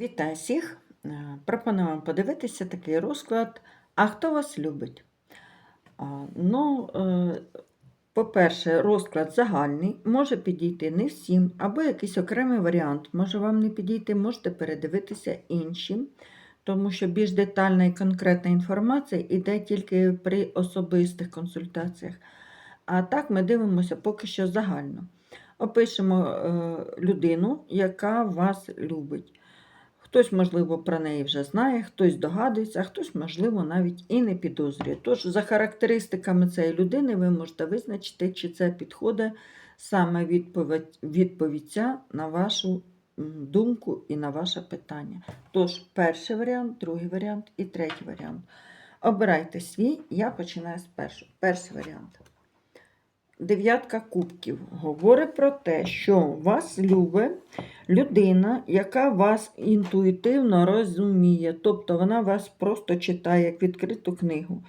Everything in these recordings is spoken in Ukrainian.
Вітаю всіх! Е, Пропоную вам подивитися такий розклад. А хто вас любить? Ну, е, по-перше, розклад загальний, може підійти не всім, або якийсь окремий варіант може вам не підійти, можете передивитися інші, тому що більш детальна і конкретна інформація йде тільки при особистих консультаціях. А так ми дивимося поки що загально. Опишемо е, людину, яка вас любить. Хтось, можливо, про неї вже знає, хтось догадується, а хтось, можливо, навіть і не підозрює. Тож, за характеристиками цієї людини, ви можете визначити, чи це підходить саме відповідь, відповідь ця на вашу думку і на ваше питання. Тож, перший варіант, другий варіант і третій варіант. Обирайте свій, я починаю з першого. Перший варіант. Дев'ятка кубків говорить про те, що вас любить людина, яка вас інтуїтивно розуміє, тобто вона вас просто читає як відкриту книгу.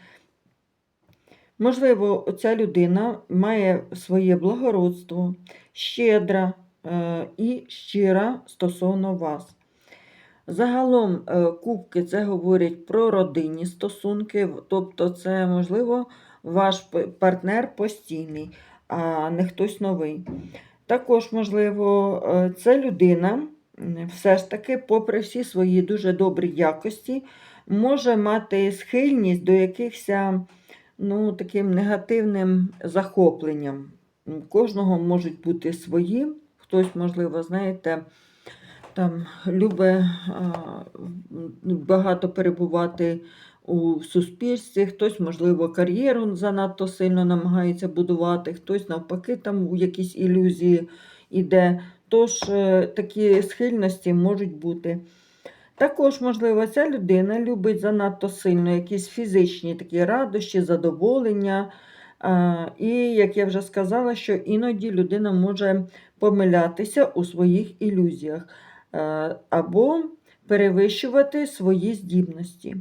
Можливо, ця людина має своє благородство, щедра е, і щира стосовно вас. Загалом е, кубки це говорять про родинні стосунки, тобто це, можливо, ваш партнер постійний, а не хтось новий. Також, можливо, е, це людина, все ж таки, попри всі свої дуже добрі якості, може мати схильність до якихось ну, таким негативним захопленням. Кожного можуть бути свої, хтось, можливо, знаєте, там любить багато перебувати у суспільстві, хтось, можливо, кар'єру занадто сильно намагається будувати, хтось навпаки там у якісь ілюзії йде. Тож е, такі схильності можуть бути. Також, можливо, ця людина любить занадто сильно якісь фізичні такі радощі, задоволення. І, як я вже сказала, що іноді людина може помилятися у своїх ілюзіях е, або перевищувати свої здібності.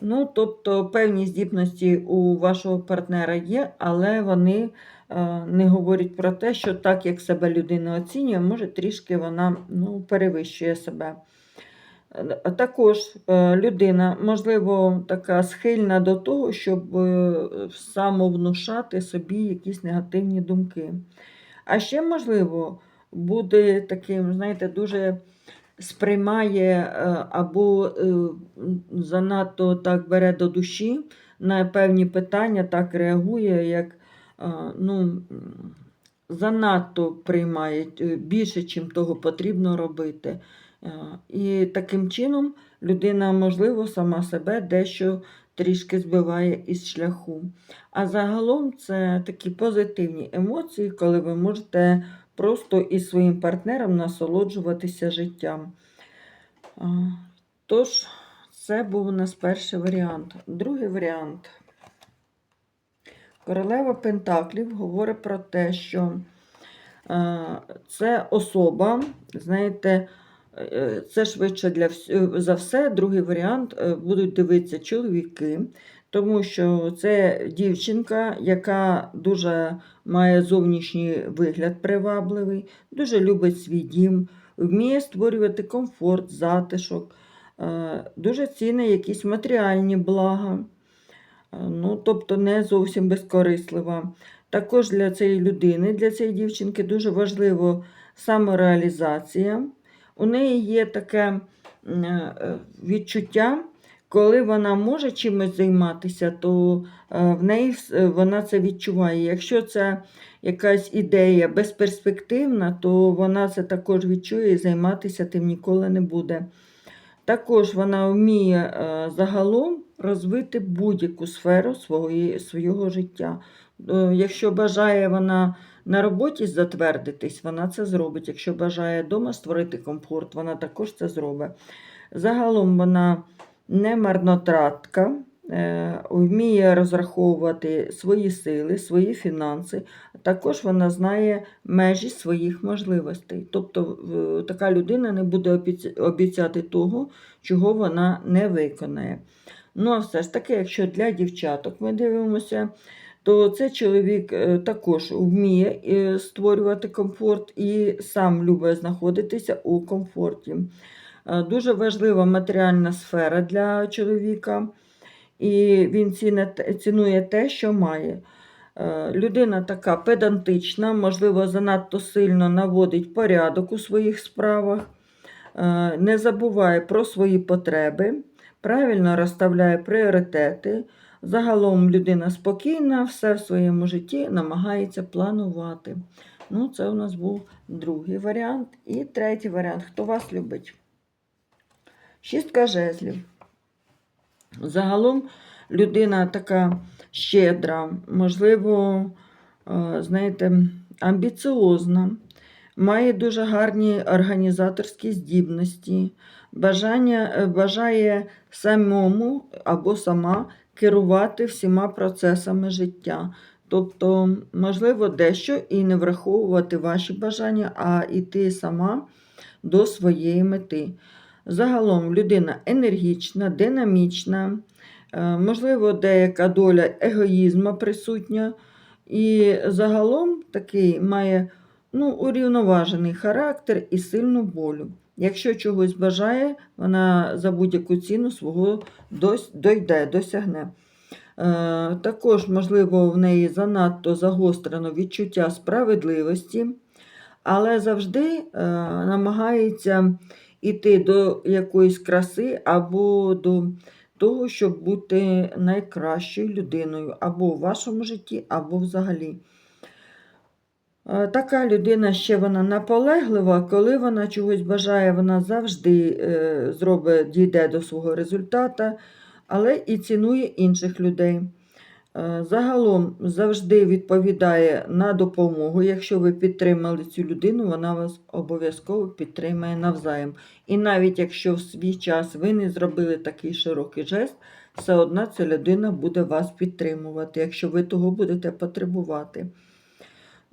Ну, тобто певні здібності у вашого партнера є, але вони е, не говорять про те, що так, як себе людина оцінює, може трішки вона ну, перевищує себе. Е, Також е, людина, можливо, така схильна до того, щоб самовнушати собі якісь негативні думки. А ще, можливо, буде таким, знаєте, дуже сприймає е, або е, занадто так бере до душі на певні питання, так реагує, як е, ну, занадто приймає більше, чим того потрібно робити. І таким чином людина, можливо, сама себе дещо трішки збиває із шляху. А загалом це такі позитивні емоції, коли ви можете просто із своїм партнером насолоджуватися життям. Тож, це був у нас перший варіант. Другий варіант. Королева Пентаклів говорить про те, що це особа, знаєте, е, це швидше для за все. Другий варіант е, будуть дивитися чоловіки, тому що це дівчинка, яка дуже має зовнішній вигляд привабливий, дуже любить свій дім, вміє створювати комфорт, затишок, е, дуже цінить якісь матеріальні блага. Е, Ну, тобто не зовсім безкорислива. Також для цієї людини, для цієї дівчинки дуже важливо самореалізація. У неї є таке е, відчуття, коли вона може чимось займатися, то е, в неї е, вона це відчуває. Якщо це якась ідея безперспективна, то вона це також відчує і займатися тим ніколи не буде. Також вона вміє е, загалом розвити будь-яку сферу свого, свого життя. Якщо бажає вона на роботі затвердитись, вона це зробить. Якщо бажає вдома створити комфорт, вона також це зробить. Загалом вона не марнотратка, е, вміє розраховувати свої сили, свої фінанси. Також вона знає межі своїх можливостей. Тобто така людина не буде обіцяти того, чого вона не виконає. Ну, а все ж таки, якщо для дівчаток ми дивимося, то цей чоловік е, також вміє е, створювати комфорт і сам любить знаходитися у комфорті. Е, Дуже важлива матеріальна сфера для чоловіка, і він цінує те, що має. Е, Людина така педантична, можливо, занадто сильно наводить порядок у своїх справах, е, не забуває про свої потреби, правильно розставляє пріоритети. Загалом людина спокійна, все в своєму житті намагається планувати. Ну, це у нас був другий варіант. І третій варіант. Хто вас любить? Шістка жезлів. Загалом людина така щедра, можливо, е, знаєте, амбіціозна, має дуже гарні організаторські здібності, бажання, е, бажає самому або сама керувати всіма процесами життя. Тобто, можливо, дещо і не враховувати ваші бажання, а йти сама до своєї мети. Загалом людина енергічна, динамічна, е, можливо, деяка доля егоїзму присутня. І загалом такий має ну, урівноважений характер і сильну волю. Якщо чогось бажає, вона за будь-яку ціну свого дойде, досягне. Е, також, можливо, в неї занадто загострено відчуття справедливості, але завжди е, намагається іти до якоїсь краси або до того, щоб бути найкращою людиною або в вашому житті, або взагалі. Е, Така людина ще вона наполеглива, коли вона чогось бажає, вона завжди е, зробить, дійде до свого результата, але і цінує інших людей. Е, Загалом завжди відповідає на допомогу. Якщо ви підтримали цю людину, вона вас обов'язково підтримає навзаєм. І навіть якщо в свій час ви не зробили такий широкий жест, все одно ця людина буде вас підтримувати, якщо ви того будете потребувати.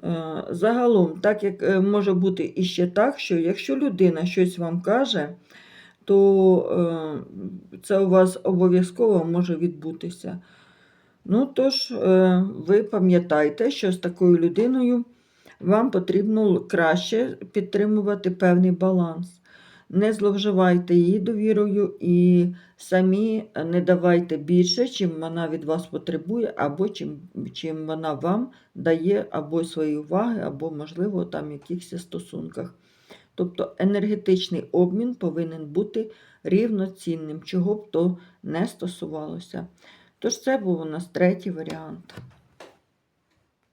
Е, Загалом, так як е, може бути іще так, що якщо людина щось вам каже, то це у вас обов'язково може відбутися. Ну, тож, е, ви пам'ятайте, що з такою людиною вам потрібно краще підтримувати певний баланс. Не зловживайте її довірою і самі не давайте більше, чим вона від вас потребує, або чим, чим вона вам дає або свої уваги, або, можливо, там якихось стосунках. Тобто енергетичний обмін повинен бути рівноцінним, чого б то не стосувалося. Тож це був у нас третій варіант.